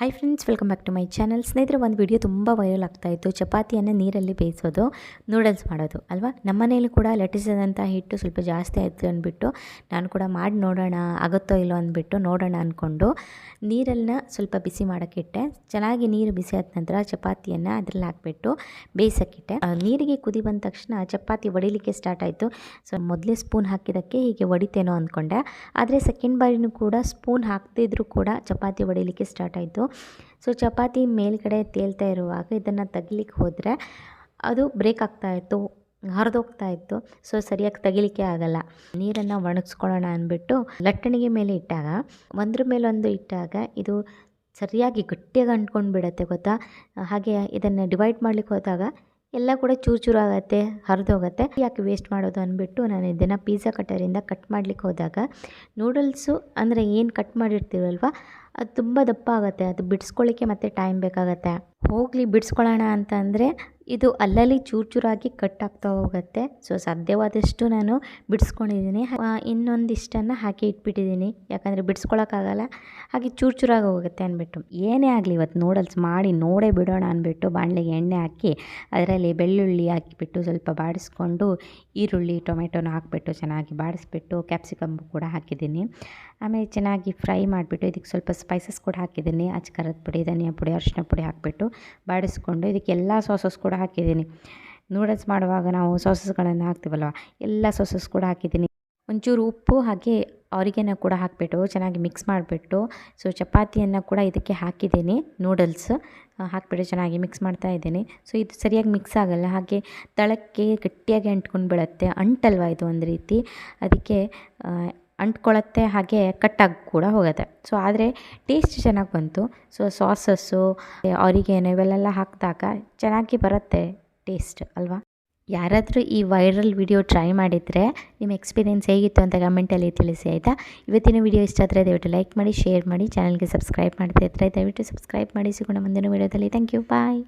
Hi friends welcome back to my channel ಸ್ನೇಹಿತರೆ, ಒಂದು video ತುಂಬ ವೈರಲ್ ಆಗ್ತಾ ಇತ್ತು. ಚಪಾತಿಯನ್ನು ನೀರಲ್ಲಿ ಬೇಯಿಸೋದು ನೂಡಲ್ಸ್ ಮಾಡೋದು, ಅಲ್ವಾ? ನಮ್ಮ ಮನೇಲಿ ಕೂಡ ಲಟ್ಟಿಸಿದಂಥ ಹಿಟ್ಟು ಸ್ವಲ್ಪ ಜಾಸ್ತಿ ಆಯಿತು ಅಂದ್ಬಿಟ್ಟು, ನಾನು ಕೂಡ ಮಾಡಿ ನೋಡೋಣ, ಆಗುತ್ತೋ ಇಲ್ಲೋ ಅಂದ್ಬಿಟ್ಟು ನೋಡೋಣ ಅಂದ್ಕೊಂಡು ನೀರನ್ನು ಸ್ವಲ್ಪ ಬಿಸಿ ಮಾಡೋಕ್ಕಿಟ್ಟೆ ಚೆನ್ನಾಗಿ ನೀರು ಬಿಸಿ ಆದ ನಂತರ ಚಪಾತಿಯನ್ನು ಅದರಲ್ಲಿ ಹಾಕ್ಬಿಟ್ಟು ಬೇಯಿಸೋಕ್ಕಿಟ್ಟೆ ನೀರಿಗೆ ಕುದಿ ಬಂದ ತಕ್ಷಣ ಚಪಾತಿ ಒಡಿಲಿಕ್ಕೆ ಸ್ಟಾರ್ಟ್ ಆಯಿತು. ಸೊ ಮೊದಲೇ ಸ್ಪೂನ್ ಹಾಕಿದ್ದಕ್ಕೆ ಹೀಗೆ ಒಡಿತೇನೋ ಅಂದ್ಕೊಂಡೆ. ಆದರೆ ಸೆಕೆಂಡ್ ಬಾರಿನೂ ಕೂಡ ಸ್ಪೂನ್ ಹಾಕ್ತಿದ್ರು ಕೂಡ ಚಪಾತಿ ಒಡಿಲಿಕ್ಕೆ ಸ್ಟಾರ್ಟ್ ಆಯಿತು. ಸೊ ಚಪಾತಿ ಮೇಲ್ಗಡೆ ತೇಲ್ತಾ ಇರುವಾಗ ಇದನ್ನು ತೆಗಿಲಿಕ್ಕೆ ಹೋದರೆ ಅದು ಬ್ರೇಕ್ ಆಗ್ತಾ ಇತ್ತು, ಹರಿದೋಗ್ತಾ ಇತ್ತು. ಸೊ ಸರಿಯಾಗಿ ತೆಗಿಲಿಕ್ಕೆ ಆಗಲ್ಲ. ನೀರನ್ನು ಒಣಗಿಸ್ಕೊಳ್ಳೋಣ ಅಂದ್ಬಿಟ್ಟು ಲಟ್ಟಣಿಗೆ ಮೇಲೆ ಇಟ್ಟಾಗ, ಒಂದ್ರ ಮೇಲೊಂದು ಇಟ್ಟಾಗ ಇದು ಸರಿಯಾಗಿ ಗಟ್ಟಿಯಾಗಿ ಅಂಟ್ಕೊಂಡು ಬಿಡುತ್ತೆ ಗೊತ್ತಾ? ಹಾಗೆ ಇದನ್ನು ಡಿವೈಡ್ ಮಾಡ್ಲಿಕ್ಕೆ ಹೋದಾಗ ಎಲ್ಲ ಕೂಡ ಚೂರು ಚೂರು ಆಗುತ್ತೆ, ಹರಿದೋಗುತ್ತೆ. ಯಾಕೆ ವೇಸ್ಟ್ ಮಾಡೋದು ಅಂದ್ಬಿಟ್ಟು ನಾನು ಇದನ್ನು ಪಿಜ್ಜಾ ಕಟ್ಟರಿಂದ ಕಟ್ ಮಾಡಲಿಕ್ಕೆ ಹೋದಾಗ ನೂಡಲ್ಸು ಅಂದರೆ ಏನು ಕಟ್ ಮಾಡಿರ್ತೀವಲ್ವ ಅದು ತುಂಬ ದಪ್ಪ ಆಗುತ್ತೆ, ಅದು ಬಿಡಿಸ್ಕೊಳ್ಳಿಕ್ಕೆ ಮತ್ತೆ ಟೈಮ್ ಬೇಕಾಗತ್ತೆ. ಹೋಗಲಿ ಬಿಡಿಸ್ಕೊಳ್ಳೋಣ ಅಂತ ಅಂದರೆ ಇದು ಅಲ್ಲಲ್ಲಿ ಚೂರು ಚೂರಾಗಿ ಕಟ್ ಆಗ್ತಾ ಹೋಗುತ್ತೆ. ಸೊ ಸಾಧ್ಯವಾದಷ್ಟು ನಾನು ಬಿಡಿಸ್ಕೊಂಡಿದ್ದೀನಿ. ಇನ್ನೊಂದಿಷ್ಟನ್ನು ಹಾಕಿ ಇಟ್ಬಿಟ್ಟಿದ್ದೀನಿ. ಯಾಕಂದರೆ ಬಿಡಿಸ್ಕೊಳಕ್ಕಾಗಲ್ಲ. ಹಾಗೆ ಚೂರು ಚೂರಾಗಿ ಹೋಗುತ್ತೆ ಅಂದ್ಬಿಟ್ಟು. ಏನೇ ಆಗಲಿ ಇವತ್ತು ನೂಡಲ್ಸ್ ಮಾಡಿ ನೋಡೇ ಬಿಡೋಣ ಅಂದ್ಬಿಟ್ಟು ಬಾಣಲೆಗೆ ಎಣ್ಣೆ ಹಾಕಿ, ಅದರಲ್ಲಿ ಬೆಳ್ಳುಳ್ಳಿ ಹಾಕಿಬಿಟ್ಟು ಸ್ವಲ್ಪ ಬಾಡಿಸ್ಕೊಂಡು, ಈರುಳ್ಳಿ, ಟೊಮೆಟೊನ ಹಾಕಿಬಿಟ್ಟು ಚೆನ್ನಾಗಿ ಬಾಡಿಸ್ಬಿಟ್ಟು, ಕ್ಯಾಪ್ಸಿಕಮ್ ಕೂಡ ಹಾಕಿದ್ದೀನಿ. ಆಮೇಲೆ ಚೆನ್ನಾಗಿ ಫ್ರೈ ಮಾಡಿಬಿಟ್ಟು ಇದಕ್ಕೆ ಸ್ವಲ್ಪ ಸ್ಪೈಸಸ್ ಕೂಡ ಹಾಕಿದ್ದೀನಿ. ಅಚ್ಕಾರದ ಪುಡಿ, ಧನಿಯಾ ಪುಡಿ, ಅರಿಶಿನ ಪುಡಿ ಹಾಕಿಬಿಟ್ಟು ಬಾಡಿಸ್ಕೊಂಡು ಇದಕ್ಕೆ ಎಲ್ಲ ಸಾಸಸ್ ಕೂಡ ಹಾಕಿದ್ದೀನಿ. ನೂಡಲ್ಸ್ ಮಾಡುವಾಗ ನಾವು ಸಾಸಸ್ಗಳನ್ನು ಹಾಕ್ತೀವಲ್ವ, ಎಲ್ಲ ಸಾಸಸ್ ಕೂಡ ಹಾಕಿದ್ದೀನಿ. ಒಂಚೂರು ಉಪ್ಪು, ಹಾಗೆ ಅವರಿಗೆನ ಕೂಡ ಹಾಕಿಬಿಟ್ಟು ಚೆನ್ನಾಗಿ ಮಿಕ್ಸ್ ಮಾಡಿಬಿಟ್ಟು ಸೊ ಚಪಾತಿಯನ್ನು ಕೂಡ ಇದಕ್ಕೆ ಹಾಕಿದ್ದೀನಿ ನೂಡಲ್ಸ್ ಹಾಕಿಬಿಟ್ಟು ಚೆನ್ನಾಗಿ ಮಿಕ್ಸ್ ಮಾಡ್ತಾ ಇದ್ದೀನಿ. ಸೊ ಇದು ಸರಿಯಾಗಿ ಮಿಕ್ಸ್ ಆಗಲ್ಲ, ಹಾಗೆ ತಳಕ್ಕೆ ಗಟ್ಟಿಯಾಗಿ ಅಂಟ್ಕೊಂಡು ಬೀಳುತ್ತೆ ಅಂಟಲ್ವ ಇದು ಒಂದು ರೀತಿ? ಅದಕ್ಕೆ ಅಂಟ್ಕೊಳ್ಳುತ್ತೆ ಹಾಗೆ ಕಟ್ಟಾಗಿ ಕೂಡ ಹೋಗುತ್ತೆ. ಸೊ ಆದರೆ ಟೇಸ್ಟ್ ಚೆನ್ನಾಗಿ ಬಂತು. ಸೊ ಸಾಸಸ್ಸು ಆರಿಗೇನು ಇವೆಲ್ಲ ಹಾಕಿದಾಗ ಚೆನ್ನಾಗಿ ಬರುತ್ತೆ ಟೇಸ್ಟ್ ಅಲ್ವಾ? ಯಾರಾದರೂ ಈ ವೈರಲ್ ವಿಡಿಯೋ ಟ್ರೈ ಮಾಡಿದರೆ ನಿಮ್ಮ ಎಕ್ಸ್ಪೀರಿಯೆನ್ಸ್ ಹೇಗಿತ್ತು ಅಂತ ಕಮೆಂಟಲ್ಲಿ ತಿಳಿಸಿ, ಆಯಿತಾ? ಇವತ್ತಿನ ವಿಡಿಯೋ ಇಷ್ಟ ಆದರೆ ದಯವಿಟ್ಟು ಲೈಕ್ ಮಾಡಿ ಶೇರ್ ಮಾಡಿ ಚಾನಲ್ಗೆ ಸಬ್ಸ್ಕ್ರೈಬ್ ಮಾಡ್ತಾ ಇದ್ದರೆ ದಯವಿಟ್ಟು ಸಬ್ಸ್ಕ್ರೈಬ್ ಮಾಡಿ. ಸಿಗೋಣ ಮುಂದಿನ ವಿಡಿಯೋದಲ್ಲಿ ಥ್ಯಾಂಕ್ ಯು ಬಾಯ್